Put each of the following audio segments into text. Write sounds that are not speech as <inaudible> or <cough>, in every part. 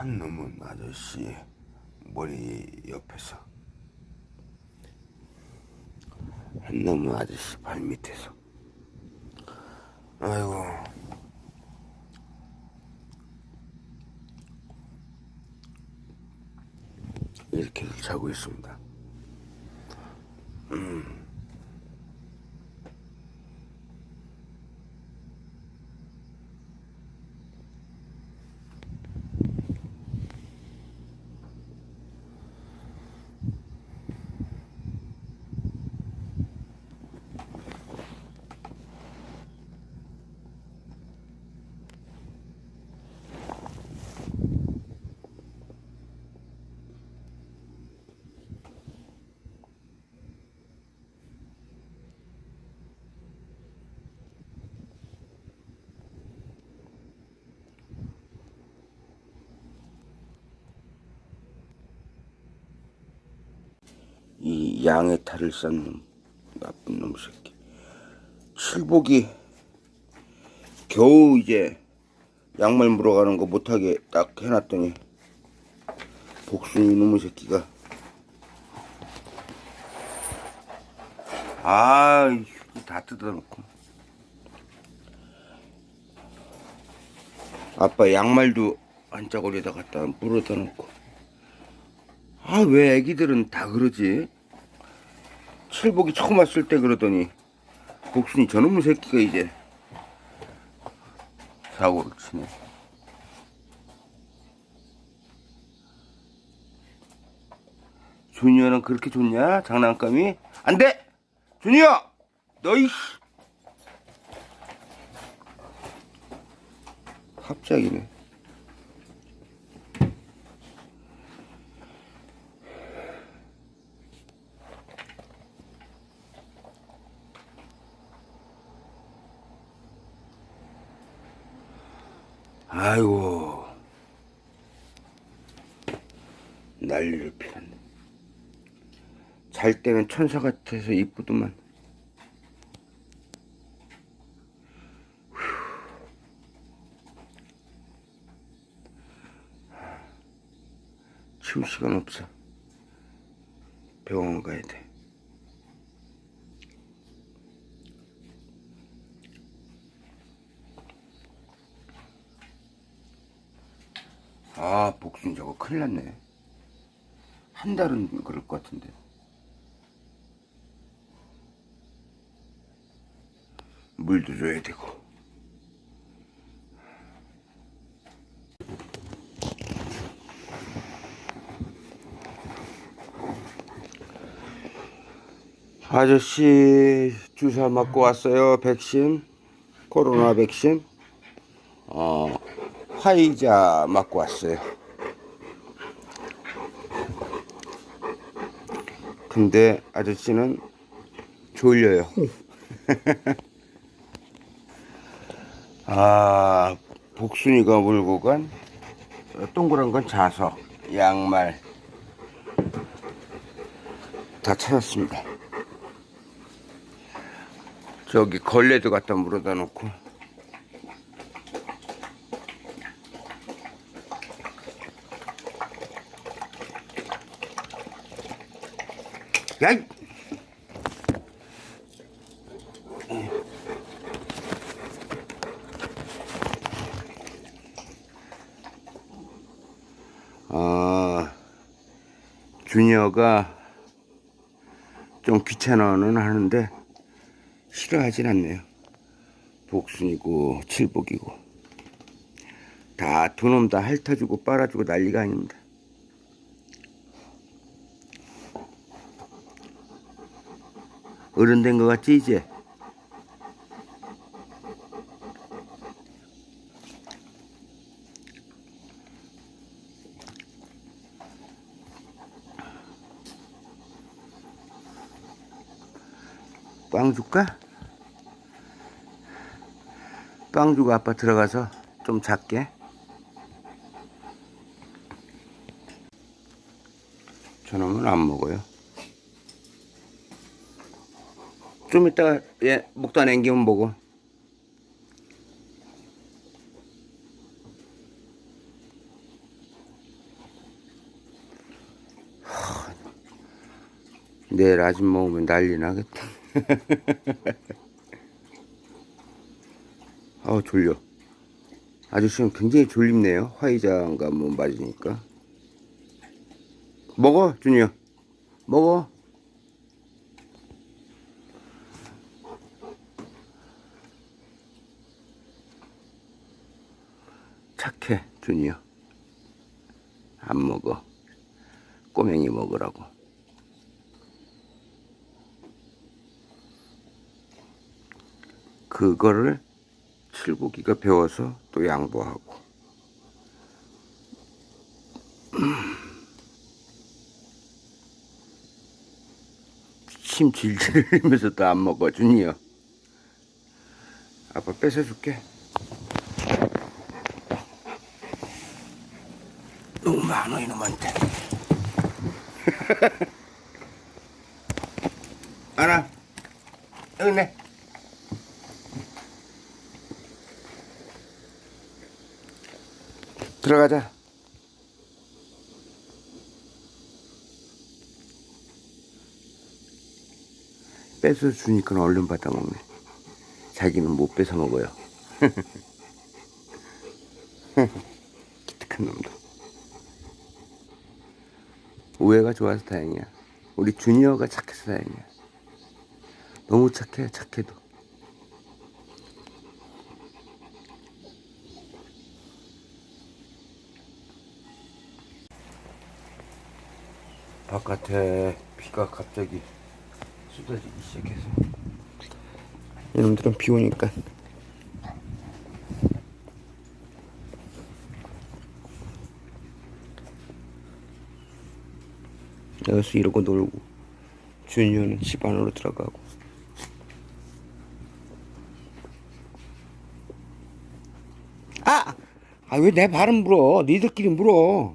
한 놈은 아저씨 머리 옆에서 한 놈은 아저씨 발 밑에서. 아이고. 이렇게 자고 있습니다. 이 양의 탈을 싼 놈, 나쁜 놈 새끼. 칠복이 겨우 이제 양말 물어가는 거 못하게 딱 해놨더니 복순이 놈의 새끼가. 아이 다 뜯어놓고. 아빠 양말도 한자고리에다 갖다 물어다 놓고. 아 왜 애기들은 다 그러지 칠복이 처음 왔을 때 그러더니 복순이 저놈의 새끼가 이제 사고를 치네. 주니어는 그렇게 좋냐? 장난감이? 안돼! 주니어 너이 갑자기네 아이고. 난리를 피웠네. 잘 때는 천사 같아서 이쁘더만. 치울 시간 없어. 병원 가야 돼 아, 복순 저거 큰일 났네. 한 달은 그럴 것 같은데. 물도 줘야 되고. 아저씨 주사 맞고 왔어요. 백신. 코로나 백신. 어, 화이자 맞고 왔어요. 근데 아저씨는 졸려요. <laughs> 아, 복순이가 몰고 간 동그란 건 자석, 양말 다 찾았습니다. 저기 걸레도 갖다 물어다 놓고 야! 이- 아, 주니어가 좀 귀찮아는 하는데 싫어하진 않네요. 복순이고 칠복이고 다 두 놈 다 핥아주고 빨아주고 난리가 아닙니다. 어른 된 것 같지 이제? 빵 줄까? 빵 주고 아빠 들어가서 좀 작게 저놈은 안 먹어요 좀 이따가 예 목도 안 앵기면 보고. 내일 아침 먹으면 난리 나겠다. <laughs> 아 졸려. 아저씨는 굉장히 졸립네요. 화이자인가 뭐 맞으니까. 먹어 준이야. 먹어. 착해 준이야. 안 먹어. 꼬맹이 먹으라고. 그거를 칠복이가 배워서 또 양보하고. 침 질질 흘리면서 또 안 먹어 준이요. 아빠 뺏어줄게. 너무 많아 이놈한테. <laughs> 하나 여기 네. 들어가자. 뺏어 주니까 얼른 받아 먹네. 자기는 못 뺏어 먹어요. <laughs> 기특한 놈도 우애가 좋아서 다행이야. 우리 주니어가 착해서 다행이야. 너무 착해 착해도. 바깥에 비가 갑자기 쏟아지기 시작해서. 이놈들은 비 오니까 여기서 이러고 놀고 주니어는 집 안으로 들어가고. 아! 아 왜 내 발은 물어? 니들끼리 물어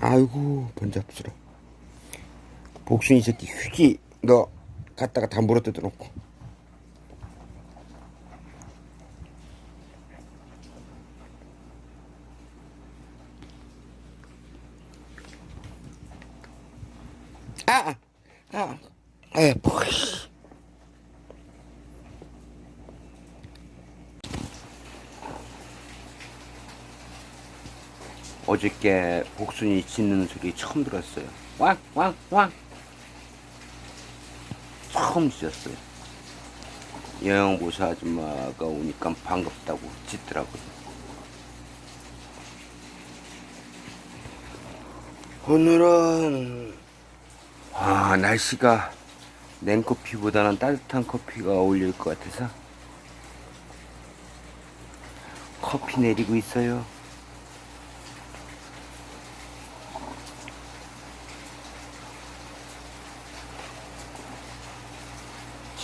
아이고 번잡스러 복순이 새끼 휘기 너 갖다가 다 물어 뜯어 놓고 아! 아! 에포 어저께 복순이 짖는 소리 처음 들었어요. 왕, 왕, 왕. 처음 짖었어요. 영양보사 아줌마가 오니까 반갑다고 짖더라고요. 오늘은 아 날씨가 냉커피보다는 따뜻한 커피가 어울릴 것 같아서 커피 내리고 있어요.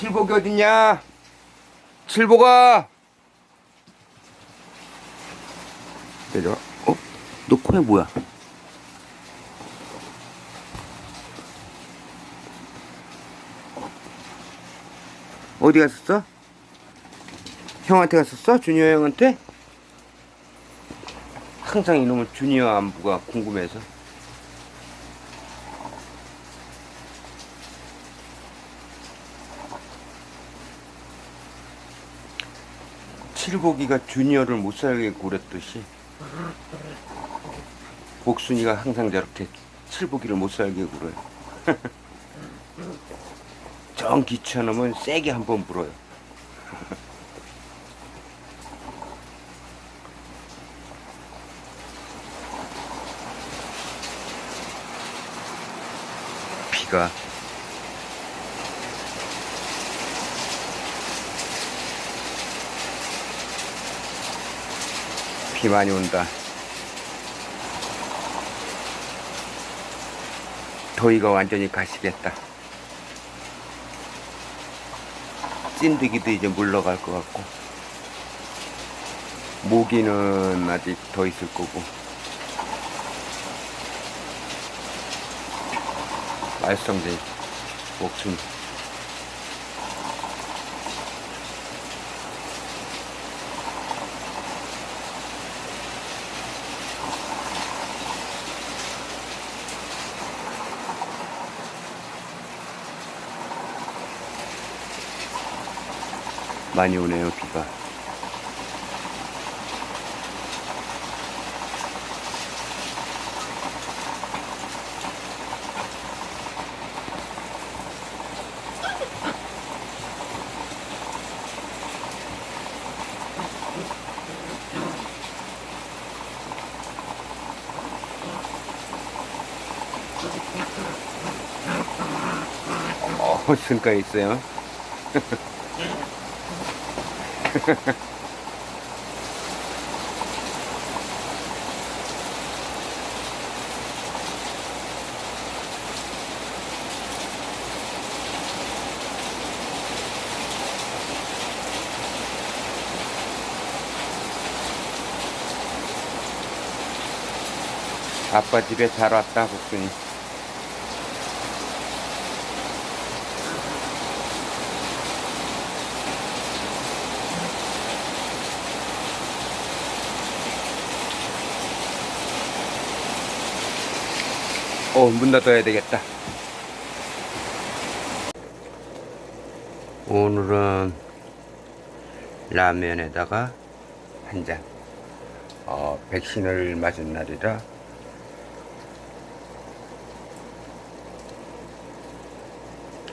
칠복이 어딨냐? 칠복아! 내려와. 어? 너 코에 뭐야? 어디 갔었어? 형한테 갔었어? 주니어 형한테? 항상 이놈은 주니어 안부가 궁금해서. 칠복이가 주니어를 못 살게 구렸듯이 복순이가 항상 저렇게 칠복이를 못 살게 굴어요. <laughs> 정 귀찮으면 세게 한 번 불어요. <laughs> 비가 비 많이 온다. 더위가 완전히 가시겠다. 찐득이도 이제 물러갈 것 같고, 모기는 아직 더 있을 거고, 말썽쟁이, 목숨. 많이 오네요 비가 어, 승가 있어요. <laughs> 아빠 집에 잘 왔다, 복순이. 어, 문 닫아야 되겠다. 오늘은 라면에다가 한 잔. 어, 백신을 맞은 날이라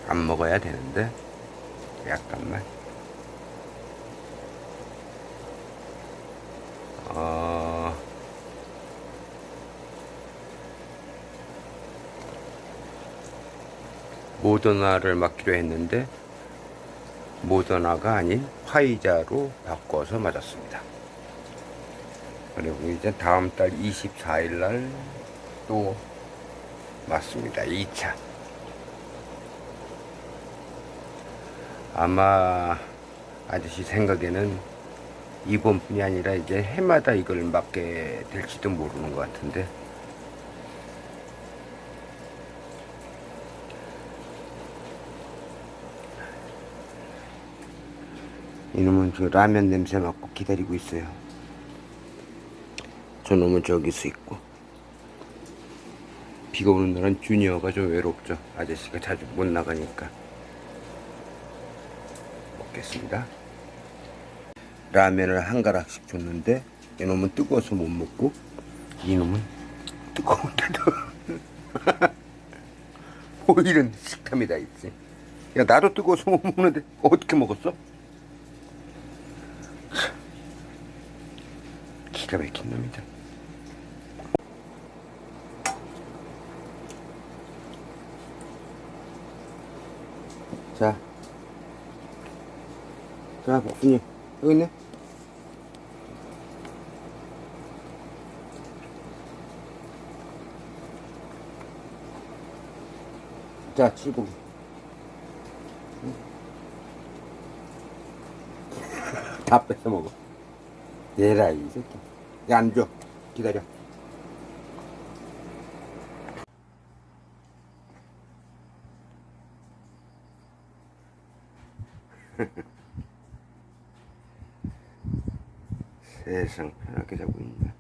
안 먹어야 되는데 약간만. 모더나를 맞기로 했는데 모더나가 아닌 화이자로 바꿔서 맞았습니다. 그리고 이제 다음 달 24일 날 또 맞습니다. 2차. 아마 아저씨 생각에는 이번뿐이 아니라 이제 해마다 이걸 맞게 될지도 모르는 것 같은데 이놈은 저 라면 냄새 맡고 기다리고 있어요. 저놈은 저기서 있고 비가 오는 날은 주니어가 좀 외롭죠. 아저씨가 자주 못 나가니까 먹겠습니다. 라면을 한 가락씩 줬는데 이놈은 뜨거워서 못 먹고 이놈은 뜨거운데도 <laughs> 뭐 이런 식탐이 다 있지. 야 나도 뜨거워서 못 먹는데 어떻게 먹었어? 기가 막힌 놈이다. 자, 자, 복순이 여기 있네. 자, 칠고기. <laughs> 다 뺏어 먹어. 얘라 이 새끼. 야, 안 줘. 기다려. <laughs> 세상 편하게 자고 있네.